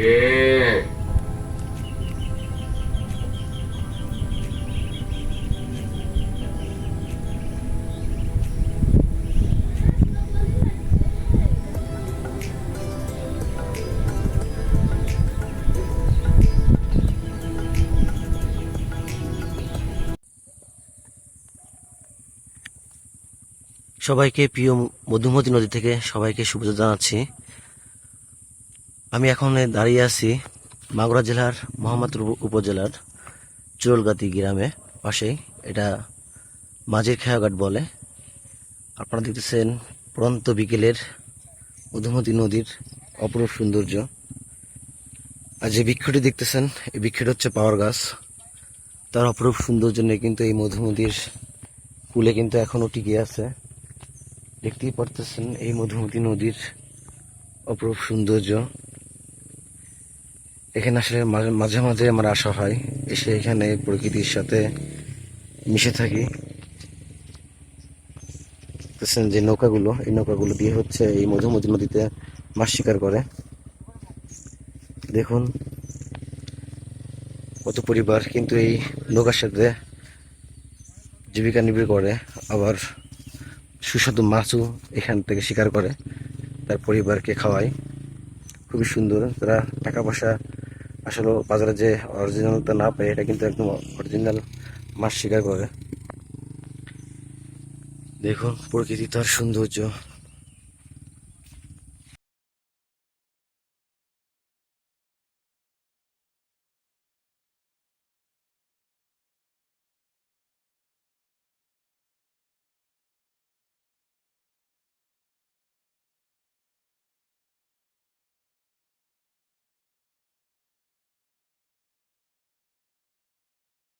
সবাইকে প্রিয় মধুমতি নদী থেকে সবাইকে শুভেচ্ছা জানাচ্ছি। আমি এখন দাঁড়িয়ে আছি মাগুরা জেলার মোহাম্মদপুর উপজেলার চুরলগাতি গ্রামে পাশেই। এটা মাঝের খেয়াঘাট বলে। আপনারা দেখতেছেন প্রন্ত বিকেলের মধুমতি নদীর অপরূপ সৌন্দর্য। আর যে বৃক্ষটি দেখতেছেন, এই বৃক্ষটি হচ্ছে পাওয়ার গাছ। তার অপরূপ সৌন্দর্য নিয়ে কিন্তু এই মধুমতির কুলে কিন্তু এখনও টিকে আছে। দেখতেই পারতেছেন এই মধুমতি নদীর অপরূপ সৌন্দর্য। এখানে আসলে মাঝে মাঝে আমার আসা হয়। এসে এখানে প্রকৃতির সাথে মিশে থাকি। যে নৌকাগুলো, এই নৌকাগুলো দিয়ে হচ্ছে এই মধুমতি নদীতে মাছ শিকার করে। দেখুন কত পরিবার কিন্তু এই নৌকার সাথে জীবিকা নিবিড় করে, আবার সুস্বাদু মাছও এখান থেকে শিকার করে, তার পরিবারকে খাওয়ায়। খুবই সুন্দর, তারা টাকা পয়সা আসলে বাজারে যে অরিজিনালটা না পাই, এটা কিন্তু একদম অরিজিনাল মাছ শিকার করে। দেখুন প্রকৃতি তার সৌন্দর্য।